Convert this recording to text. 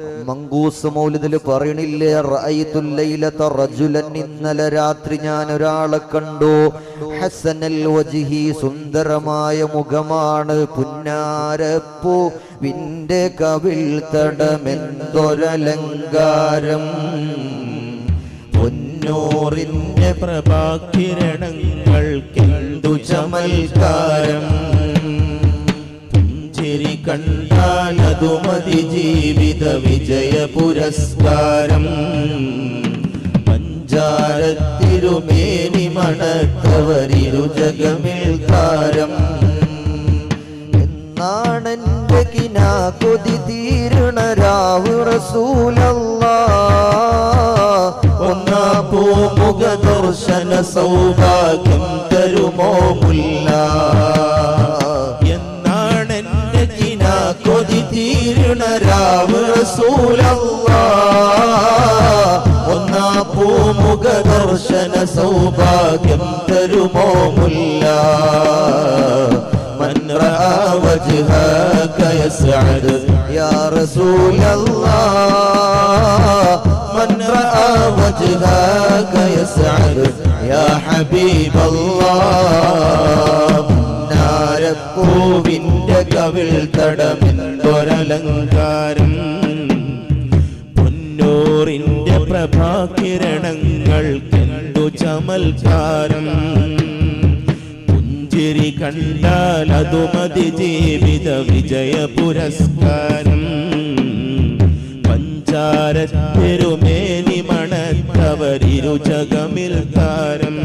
മങ്കൂസ് മൗലിദിൽ പറയണില്ലേ റഅയ്തുൽ ലൈലത റജുലൻ ഇന്നലെ രാത്രി ഞാൻ ഒരാളെ കണ്ടു. ഹസനൽ വജ്ഹി സുന്ദരമായ മുഖമാണ്. പുന്നാരപ്പൂ വിന്റെ കവിൽ തടമെന്തൊരലങ്കാരം. പൊന്നൂറിന്റെ പ്രഭാകിരണങ്ങൾക്കെന്തു ചമൽക്കാരം. കണ്ടാൽ അതു മതി ജീവിത വിജയ പുരസ്കാരം. പഞ്ചാരത്തിരുമേനി മണക്കവരിരു ജഗമിൽ എന്നാണെന്റെ കിനാ കൊതി തീരണ രാവ് റസൂലല്ലാ. ഒന്നാ പൂമുഖ ദർശന സൗഭാഗ്യം തരുമോ തീരണ രാവ് റസൂലല്ലാ ഒന്നാ പൂമുഖ ദർശന സൗഭാഗ്യം തരുമോ മുല്ല من رأى وجهك يسعد يا رسول الله من رأى وجهك يسعد يا حبيب الله നാരപ്പൂവിന്റെ കവിൾ തടമെന്തൊരലങ്കാരം പൊന്നൂറിന്റെ കണ്ടു ചമൽക്കാരം പുഞ്ചിരി കണ്ടാൽ അതുമതി ജീവിത വിജയ പുരസ്കാരം. പഞ്ചാരത്തിരുമേനി മണത്തവരിരുചകമിൽ താരം.